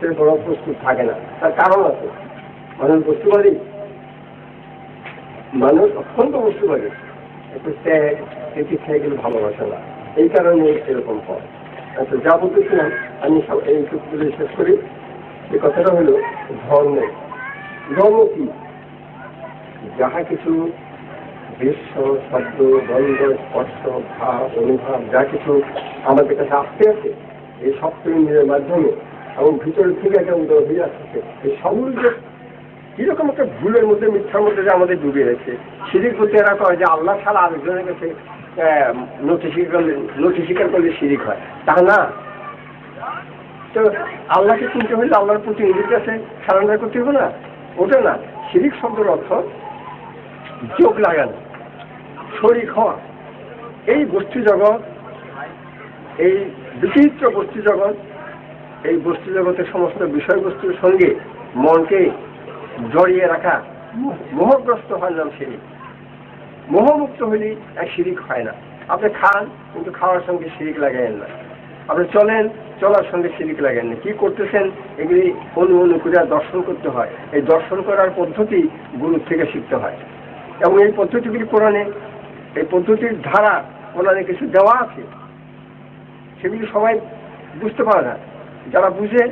করতে কোনো প্রস্তুত থাকে না। তার কারণ আছে। মানুষ বস্তুবাদী মানুষ অত্যন্ত বস্তুবাদী একটু ত্যাগ ভালোবাসে না। এই কারণে এরকম হয়। আচ্ছা যা বলতেছিলাম, আমি সব এই সূত্রগুলি শেষ করি। যে কথাটা হলো, ধর্ম। ধর্ম কি? যাহা কিছু দৃশ্য শব্দ গন্ধ স্পর্শ, ভাব, অনুভব, যা কিছু আমাদের কাছে আসতে আছে এই সব ইন্দ্রিয়ের মাধ্যমে এবং ভিতরে থেকে একটা উদয় হয়ে আসছে। এই সবগুলো যে কীরকম একটা ভুলের মধ্যে, মিথ্যার মধ্যে যে আমাদের ডুবে রয়েছে সিঁড়ি করতে এরা কয় যে আল্লাহ ছাড়া আরেকজনের কাছে নথি স্বীকার করলে, নথি করলে শিরিক হয়। তা না। তো আল্লাহকে চিনতে হলে আল্লাহর প্রতি নিজের কাছে সারেন্ডার করতে হবে না। ওটা না। শিরিক শব্দের অর্থ যোগ লাগানো, শরিক হওয়া। এই বস্তু জগৎ, এই বিচিত্র গোষ্ঠী জগৎ এই বস্তু জগতের সমস্ত বিষয়বস্তুর সঙ্গে মনকে জড়িয়ে রাখা মোহগ্রস্ত হওয়ার নাম শিরিক। মোহমুক্ত হলে এক শিরিক হয় না। আপনি খান, কিন্তু খাওয়ার সঙ্গে শিরিক লাগাইন না। আপনি চলেন, চলার সঙ্গে শিরিক লাগেন না। কি করতেছেন? এগুলি অনু অনু দর্শন করতে হয়। এই দর্শন করার পদ্ধতি গুরুর থেকে শিখতে হয়। এবং এই পদ্ধতিগুলি কোরআনে, এই পদ্ধতির ধারা কোরআনে কিছু দেওয়া আছে। সেগুলি সবাই বুঝতে পারে না। যারা বুঝে,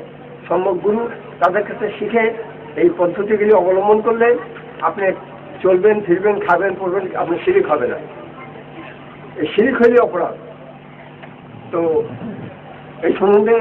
সম্যক গুরু, তাদের কাছে শিখে এই পদ্ধতিগুলি অবলম্বন করলে আপনি চলবেন, ফিরবেন, খাবেন, পড়বেন, আপনি শিরিক হবে না। এই শিরিক হইলে অপরাধ। তো এই সম্বন্ধে